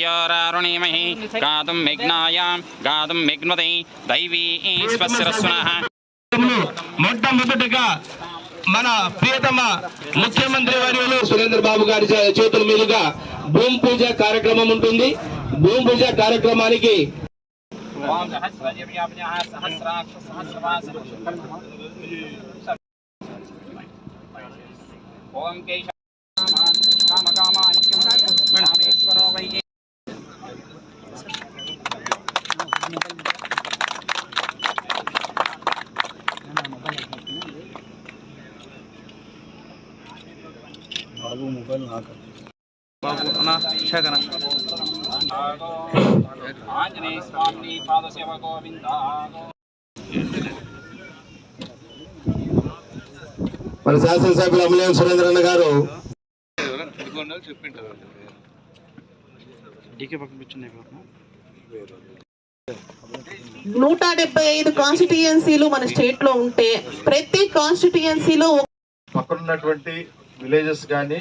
చయ్యోరారుణీమహి గాతుం విఘ్నాయాం గాతుం విఘ్నతే దైవీ స్వస్రస్వనః మొట్టమొదటిగా మన ప్రియతమ ముఖ్యమంత్రి వర్యులు సురేంద్ర బాబు గారి చేతుల మీదుగా భూమి పూజ కార్యక్రమం ఉంటుంది భూమి పూజ కార్యక్రమానికి ఓం కేశ కామకామాయ రామేశ్వరో ఆంజనేయ స్వామిని పాదసేవ గోవింద మన శాసనసభ్యులు అమలేం సురేంద్రన్న గారు. నూట డెబ్బై ఐదు కాన్స్టిట్యుయెన్సీలు మన స్టేట్లో ఉంటే ప్రతి కాన్స్టిట్యుయెన్సీలో పక్కనున్నటువంటి విలేజెస్ కానీ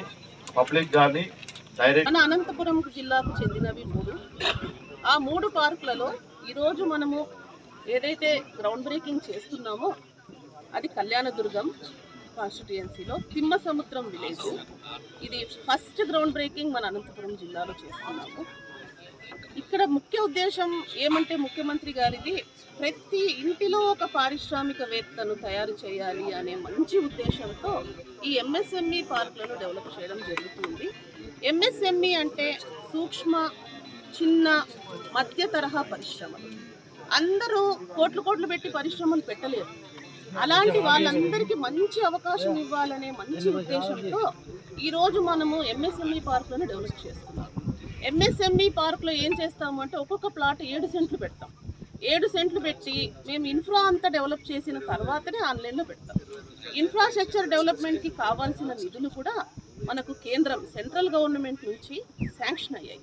పబ్లిక్ కానీ డైరెక్ట్ మన అనంతపురం జిల్లాకు చెందినవి మూడు. ఆ మూడు పార్కులలో ఈరోజు మనము ఏదైతే గ్రౌండ్ బ్రేకింగ్ చేస్తున్నామో అది కళ్యాణదుర్గం కాన్స్టిట్యుయెన్సీలో తిమ్మ సముద్రం విలేజ్. ఇది ఫస్ట్ గ్రౌండ్ బ్రేకింగ్ మన అనంతపురం జిల్లాలో చేస్తున్నాము. ఇక్కడ ముఖ్య ఉద్దేశం ఏమంటే ముఖ్యమంత్రి గారిది ప్రతి ఇంటిలో ఒక పారిశ్రామికవేత్తను తయారు చేయాలి అనే మంచి ఉద్దేశంతో ఈ ఎంఎస్ఎంఈ పార్కులను డెవలప్ చేయడం జరుగుతుంది. ఎంఎస్ఎంఈ అంటే సూక్ష్మ చిన్న మధ్య తరహా పరిశ్రమలు. అందరూ కోట్లు కోట్లు పెట్టి పరిశ్రమలు పెట్టలేరు. అలాంటి వాళ్ళందరికీ మంచి అవకాశం ఇవ్వాలనే మంచి ఉద్దేశంతో ఈరోజు మనము ఎంఎస్ఎంఈ పార్కులను డెవలప్ చేస్తున్నాం. ఎంఎస్ఎంఈ పార్క్లో ఏం చేస్తాము అంటే ఒక్కొక్క ప్లాట్ ఏడు సెంట్లు పెడతాం. ఏడు సెంట్లు పెట్టి మేము ఇన్ఫ్రా అంతా డెవలప్ చేసిన తర్వాతనే ఆన్లైన్లో పెడతాం. ఇన్ఫ్రాస్ట్రక్చర్ డెవలప్మెంట్కి కావాల్సిన నిధులు కూడా మనకు కేంద్రం సెంట్రల్ గవర్నమెంట్ నుంచి శాంక్షన్ అయ్యాయి.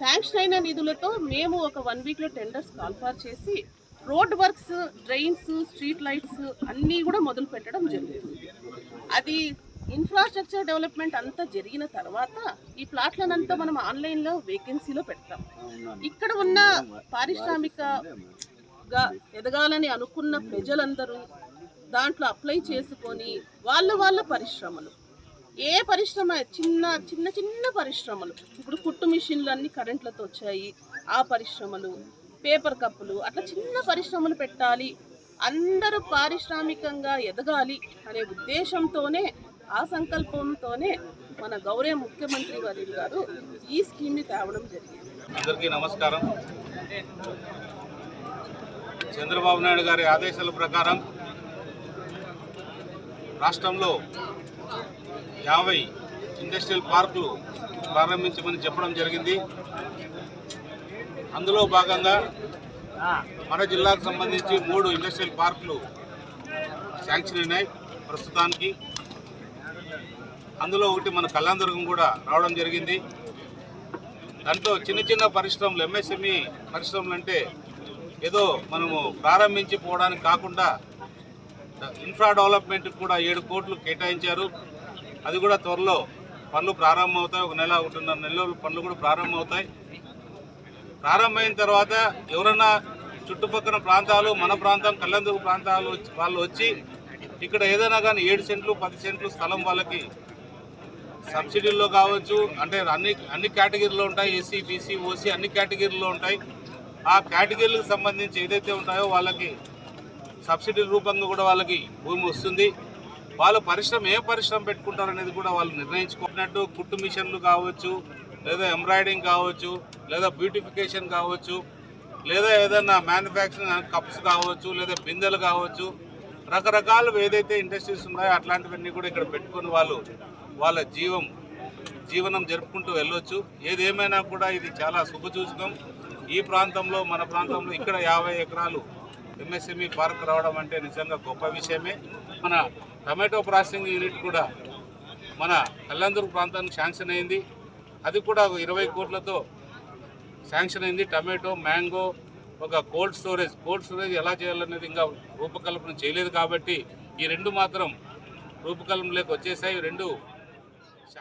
శాంక్షన్ అయిన నిధులతో మేము ఒక వన్ వీక్లో టెండర్స్ కాల్ఫార్ చేసి road works drains street lights అన్నీ కూడా మొదలు పెట్టడం జరుగుతుంది అది ఇన్ఫ్రాస్ట్రక్చర్ డెవలప్మెంట్ అంతా జరిగిన తర్వాత ఈ ప్లాట్లనంతా మనం ఆన్లైన్లో వేకెన్సీలో పెడతాం. ఇక్కడ ఉన్న పారిశ్రామికగా ఎదగాలని అనుకున్న ప్రజలందరూ దాంట్లో అప్లై చేసుకొని వాళ్ళ వాళ్ళ పరిశ్రమలు. ఏ పరిశ్రమ చిన్న చిన్న చిన్న పరిశ్రమలు. ఇప్పుడు కుట్టు మిషన్లు అన్ని కరెంట్లతో వచ్చాయి. ఆ పరిశ్రమలు పేపర్ కప్పులు అట్లా చిన్న పరిశ్రమలు పెట్టాలి. అందరూ పారిశ్రామికంగా ఎదగాలి అనే ఉద్దేశంతోనే ఆ సంకల్పంతోనే మన గౌరవ ముఖ్యమంత్రి వారి గారు ఈ స్కీమ్ని తేవడం జరిగింది. అందరికీ నమస్కారం. చంద్రబాబు నాయుడు గారి ఆదేశాల ప్రకారం రాష్ట్రంలో యాభై ఇండస్ట్రియల్ పార్కులు ప్రారంభించమని చెప్పడం జరిగింది. అందులో భాగంగా మన జిల్లాకు సంబంధించి మూడు ఇండస్ట్రియల్ పార్కులు శాంక్షన్ అయినాయి ప్రస్తుతానికి. అందులో ఒకటి మన కళ్యాణదుర్గం కూడా రావడం జరిగింది. దాంట్లో చిన్న చిన్న పరిశ్రమలు ఎంఎస్ఎంఈ పరిశ్రమలు అంటే ఏదో మనము ప్రారంభించి పోవడానికి కాకుండా ఇన్ఫ్రా డెవలప్మెంట్కి కూడా ఏడు కోట్లు కేటాయించారు. అది కూడా త్వరలో పనులు ప్రారంభమవుతాయి. ఒక నెల ఒకటిన్నర నెలలో పనులు కూడా ప్రారంభమవుతాయి. ప్రారంభమైన తర్వాత ఎవరన్నా చుట్టుపక్కల ప్రాంతాలు మన ప్రాంతం కళ్యాణదుర్గ ప్రాంతాలు వచ్చి- వాళ్ళు వచ్చి ఇక్కడ ఏదైనా కానీ ఏడు సెంట్లు పది సెంట్లు స్థలం వాళ్ళకి సబ్సిడీల్లో కావచ్చు అంటే అన్ని అన్ని కేటగిరీలో ఉంటాయి ఎస్సీ బీసీ ఓసీ అన్ని కేటగిరీలో ఉంటాయి. ఆ కేటగిరీలకు సంబంధించి ఏదైతే ఉంటాయో వాళ్ళకి సబ్సిడీ రూపంగా కూడా వాళ్ళకి భూమి వస్తుంది. వాళ్ళు పరిశ్రమ ఏ పరిశ్రమ పెట్టుకుంటారు అనేది కూడా వాళ్ళు నిర్ణయించుకున్నట్టు కుట్టు మిషన్లు కావచ్చు లేదా ఎంబ్రాయిడింగ్ కావచ్చు లేదా బ్యూటిఫికేషన్ కావచ్చు లేదా ఏదైనా మ్యానుఫ్యాక్చరింగ్ కప్స్ కావచ్చు లేదా బిందెలు కావచ్చు రకరకాలు ఏదైతే ఇండస్ట్రీస్ ఉన్నాయో అట్లాంటివన్నీ కూడా ఇక్కడ పెట్టుకుని వాళ్ళు వాళ్ళ జీవం జీవనం జరుపుకుంటూ వెళ్ళొచ్చు. ఏదేమైనా కూడా ఇది చాలా శుభసూచకం. ఈ ప్రాంతంలో మన ప్రాంతంలో ఇక్కడ యాభై ఎకరాలు ఎంఎస్ఎంఈ పార్క్ రావడం అంటే నిజంగా గొప్ప విషయమే. మన టమాటో ప్రాసెసింగ్ యూనిట్ కూడా మన కల్లందూరు ప్రాంతానికి శాంక్షన్ అయింది. అది కూడా ఒక ఇరవై కోట్లతో శాంక్షన్ అయింది. టమాటో మ్యాంగో ఒక కోల్డ్ స్టోరేజ్. కోల్డ్ స్టోరేజ్ ఎలా చేయాలనేది ఇంకా రూపకల్పన చేయలేదు కాబట్టి ఈ రెండు మాత్రం రూపకల్పనలోకి వచ్చేసాయి. రెండు 想